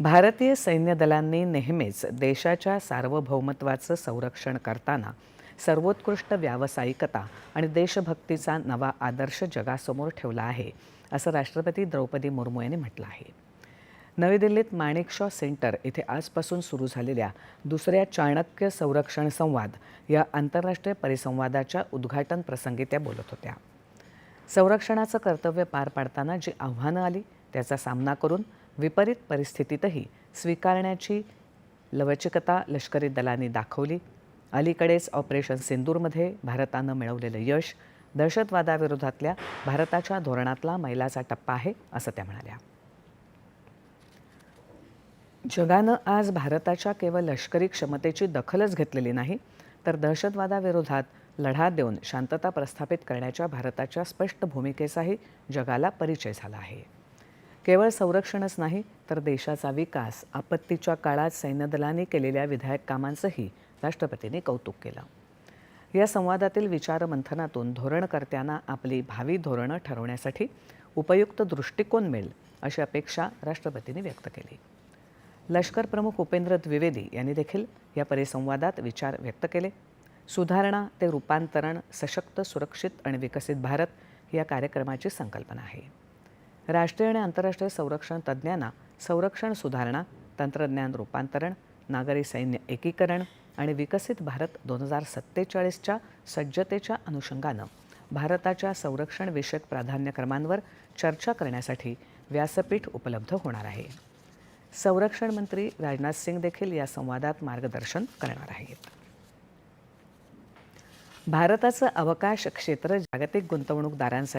भारतीय सैन्य दलांनी नेहमीच देशाच्या सार्वभौमत्वाचं संरक्षण करताना सर्वोत्कृष्ट व्यावसायिकता आणि देशभक्तीचा नवा आदर्श जगासमोर ठेवला आहे असं राष्ट्रपती द्रौपदी मुर्मू यांनी म्हटलं आहे. नवी दिल्लीत माणिकशॉ सेंटर इथे आजपासून सुरू झालेल्या दुसऱ्या चाणक्य संरक्षण संवाद या आंतरराष्ट्रीय परिसंवादाच्या उद्घाटन प्रसंगी त्या बोलत होत्या. संरक्षणाचं कर्तव्य पार पाडताना जी आव्हानं आली त्याचा सामना करून विपरीत परिस्थितीतही स्वीकारण्याची लवचिकता लष्करी दलांनी दाखवली. अलीकडेच ऑपरेशन सिंदूरमध्ये भारतानं मिळवलेलं यश दहशतवादाविरोधातल्या भारताच्या धोरणातला मैलाचा टप्पा आहे असं त्या म्हणाल्या. जगानं आज भारताच्या केवळ लष्करी क्षमतेची दखलच घेतलेली नाही तर दहशतवादाविरोधात लढा देऊन शांतता प्रस्थापित करण्याच्या भारताच्या स्पष्ट भूमिकेचाही जगाला परिचय झाला आहे. केवळ संरक्षणच नाही तर देशाचा विकास आपत्तीच्या काळात सैन्यदलांनी केलेल्या विधायक कामांचंही राष्ट्रपतींनी कौतुक केलं. या संवादातील विचारमंथनातून धोरणकर्त्यांना आपली भावी धोरणं ठरवण्यासाठी उपयुक्त दृष्टिकोन मिळेल अशी अपेक्षा राष्ट्रपतींनी व्यक्त केली. लष्कर प्रमुख उपेंद्र द्विवेदी यांनी देखील या परिसंवादात विचार व्यक्त केले. सुधारणा ते रूपांतरण सशक्त सुरक्षित आणि विकसित भारत या कार्यक्रमाची संकल्पना आहे. राष्ट्रीय आणि आंतरराष्ट्रीय संरक्षण तज्ज्ञांना संरक्षण सुधारणा तंत्रज्ञान रूपांतरण नागरी सैन्य एकीकरण आणि विकसित भारत दोन हजार सत्तेचाळीसच्या सज्जतेच्या अनुषंगानं भारताच्या संरक्षणविषयक प्राधान्यक्रमांवर चर्चा करण्यासाठी व्यासपीठ उपलब्ध होणार आहे. संरक्षण मंत्री राजनाथ सिंग देखील या संवादात मार्गदर्शन करणार आहेत. भारताचं अवकाश क्षेत्र जागतिक गुंतवणूकदारांसाठी